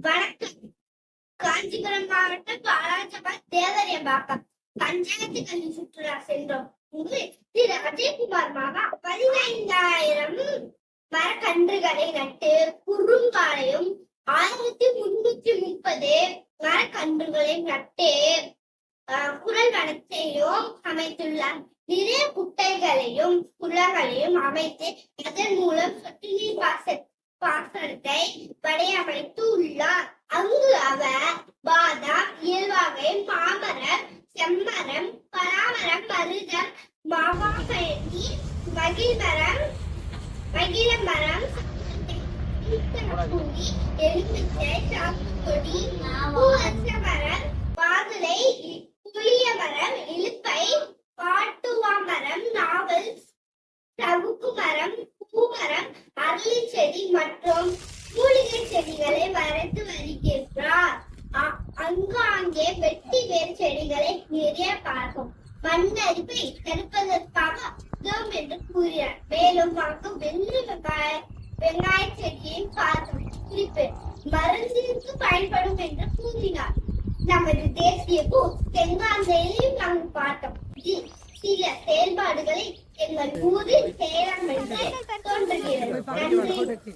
வணக்கம் காஞ்சிபுரம் மாவட்டம் பாலாஜபாத் தேவரியம்பாக்கம் பஞ்சாயத்து கல்வி சுற்றுலா சென்றோம். இங்கு திரு அஜயகுமார் மாமா பதினைந்தாயிரம் மரக்கன்றுகளை நட்டு குறுங்காலையும் ஆயிரத்தி முன்னூத்தி முப்பது மரக்கன்றுகளை நட்டு ஆஹ், குரல் வனத்தையும் அமைத்துள்ளார். நிறைய குட்டைகளையும் குளங்களையும் அமைத்து அதன் மூலம் சொட்டு நீர் பாச பாசனத்தை படையமை மாவாப்பழனி மகிழ்மரம் மரம் பூங்கி எலுமிச்சை மரம் புளிய மரம் பாட்டுவா மரம் நாவல் மரம் பூமரம் அரளி செடி மற்றும் மூலிகை செடிகளை வளர்த்து வருகின்றார் அ- அங்காங்கே வெட்டி வேறு செடிகளை நிறைய பார்க்கும் மண்ணரிப்பை தடுப்பதற்காக கூறினார் மேலும் அங்கு வெள்ளி வெங்காய வெங்காய செடியை பார்த்தோம் குறிப்பு. மருந்திற்கு பயன்படும் என்று கூறினார். நமது தேசிய பூ தென்காந்தையிலையும் நாங்கள் பார்த்தோம். சில செயல்பாடுகளை எங்கள் ஊரில் செய்யலாம் என்று தோன்றுகிறது நன்றி.